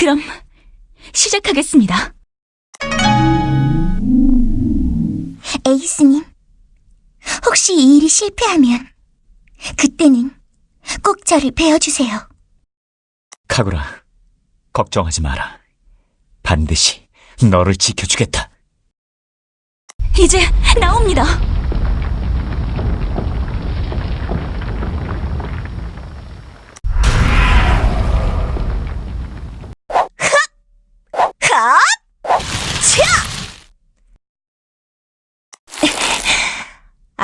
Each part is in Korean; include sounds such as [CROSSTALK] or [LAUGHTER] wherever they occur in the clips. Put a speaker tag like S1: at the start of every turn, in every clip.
S1: 그럼 시작하겠습니다.
S2: 에이스님, 혹시 이 일이 실패하면 그때는 꼭 저를 베어주세요.
S3: 카구라, 걱정하지 마라. 반드시 너를 지켜주겠다.
S1: 이제 나옵니다.
S2: 컷! 차!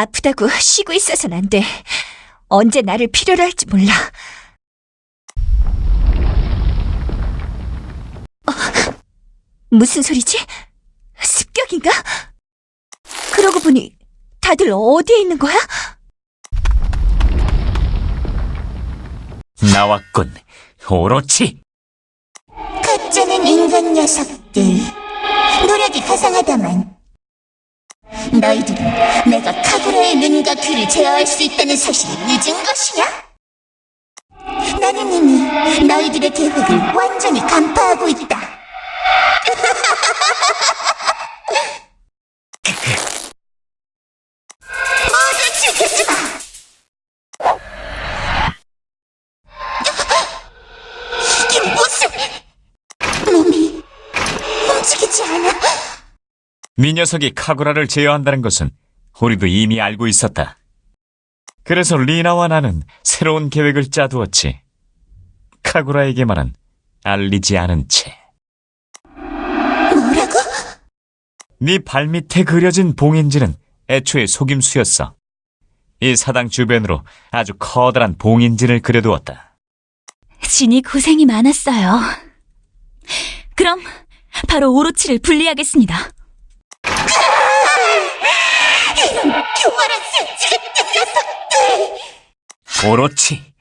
S2: 아프다고 쉬고 있어선 안 돼. 언제 나를 필요로 할지 몰라. 어, 무슨 소리지? 습격인가? 그러고 보니 다들 어디에 있는 거야?
S3: 나왔군. 오로치!
S2: 가짜는 인간 녀석들. 노력이 가상하다만. 너희들은 내가 카구라의 눈과 귀를 제어할 수 있다는 사실을 잊은 것이냐? 나는 이미 너희들의 계획을 완전히 간파하고 있다. [LAUGHS] 모두 지키지 마! 이게 무슨... 몸이 움직이지 않아.
S3: 네 녀석이 카구라를 제어한다는 것은 우리도 이미 알고 있었다. 그래서 리나와 나는 새로운 계획을 짜두었지. 카구라에게만은 알리지 않은 채.
S2: 뭐라고?
S3: 네 발밑에 그려진 봉인지는 애초에 속임수였어. 이 사당 주변으로 아주 커다란 봉인지를 그려두었다.
S1: 진이 고생이 많았어요. 그럼 바로 오로치를 분리하겠습니다.
S2: 교활한 센치 같은 녀석들!
S3: 오로치,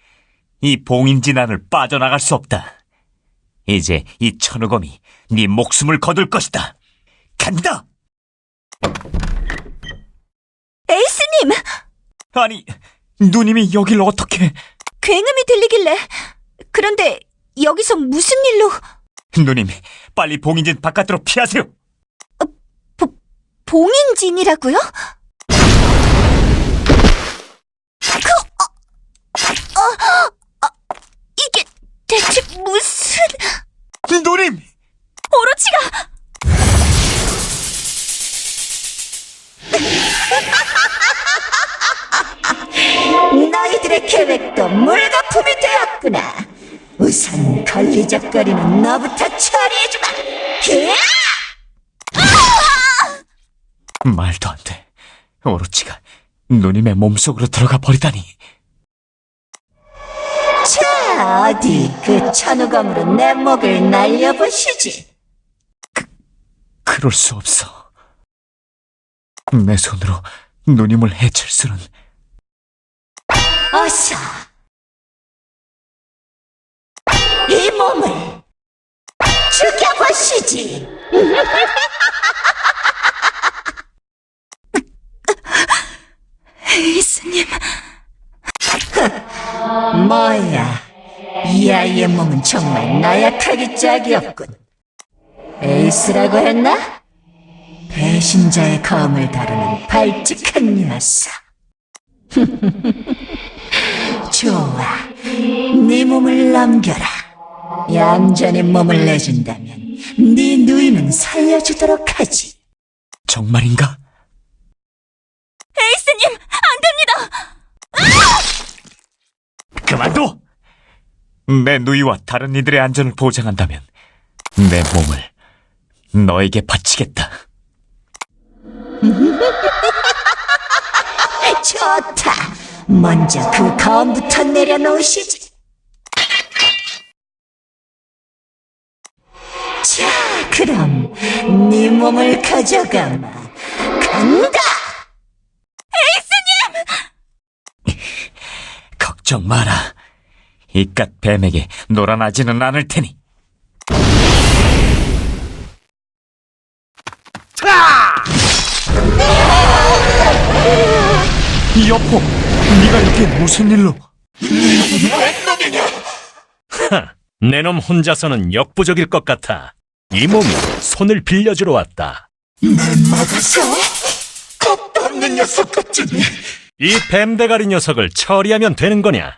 S3: 이 봉인진 안을 빠져나갈 수 없다. 이제 이 천우검이 네 목숨을 거둘 것이다. 간다!
S2: 에이스님!
S3: 아니, 누님이 여길 어떻게...
S2: 굉음이 들리길래. 그런데 여기서 무슨 일로...
S3: 누님, 빨리 봉인진 바깥으로 피하세요!
S2: 봉인진이라고요? 그, 어, 어, 어, 이게 대체 무슨...
S3: 누님!
S1: 오로치가
S2: 너희들의 계획도 물거품이 되었구나. 우선 걸리적거리는 너부터 처리해주마. 히야!
S3: 말도 안 돼. 오로치가 누님의 몸속으로 들어가 버리다니.
S2: 자, 어디 그 천우검으로 내 목을 날려보시지.
S3: 그럴 수 없어. 내 손으로 누님을 해칠 수는...
S2: 어서 이 몸을 죽여보시지. [LAUGHS]
S1: 에이스님,
S2: 뭐야, 이 아이의 몸은 정말 나약하기 짝이었군. 에이스라고 했나? 배신자의 검을 다루는 발칙한 녀석. [LAUGHS] 좋아, 네 몸을 넘겨라. 얌전히 몸을 내준다면 네 누이는 살려주도록 하지.
S3: 정말인가?
S1: 에이스님, 안 됩니다!
S3: 그만둬! 내 누이와 다른 이들의 안전을 보장한다면 내 몸을 너에게 바치겠다. [LAUGHS]
S2: 좋다. 먼저 그 검부터 내려놓으시지. 자, 그럼 네 몸을 가져가마. 간다.
S3: 걱정 마라. 이깟 뱀에게 놀아나지는 않을 테니. 여포, 네가 이게 무슨 일로? 하,
S4: 내놈 혼자서는 역부족일 것 같아. 이 몸이 손을 빌려주러 왔다.
S5: 막아서 겁도 없는 녀석 같으니
S4: 이 뱀대가리 녀석을 처리하면 되는 거냐?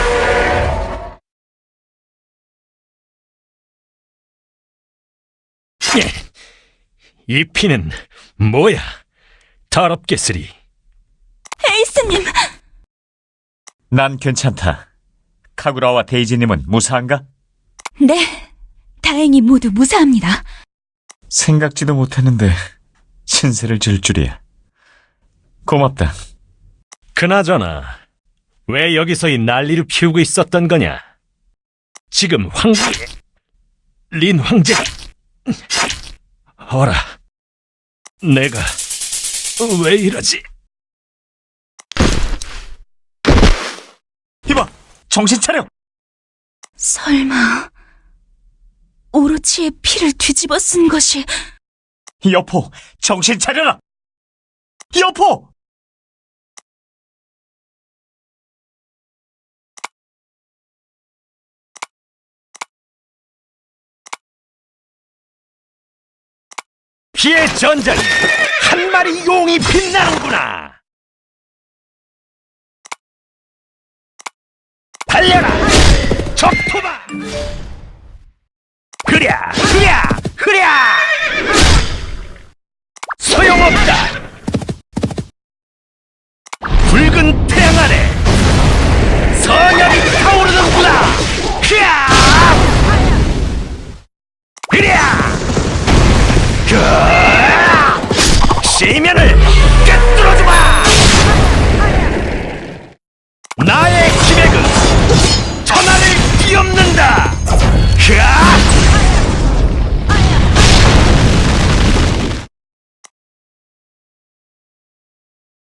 S5: 이
S4: 피는 뭐야? 더럽게 쓰리.
S1: 에이스님,
S3: 난 괜찮다. 카구라와 데이지님은 무사한가?
S1: 네. 다행히 모두 무사합니다.
S3: 생각지도 못했는데 신세를 질 줄이야. 고맙다.
S4: 그나저나 왜 여기서 이 난리를 피우고 있었던 거냐? 지금 황제 린 황제 어라 내가 왜 이러지?
S3: 이봐, 정신 차려.
S1: 설마 오로치의 피를 뒤집어 쓴 것이
S3: 여포, 정신 차려라. 여포.
S4: 피의 전장에 한 마리 용이 빛나는구나. 달려라, 적토마.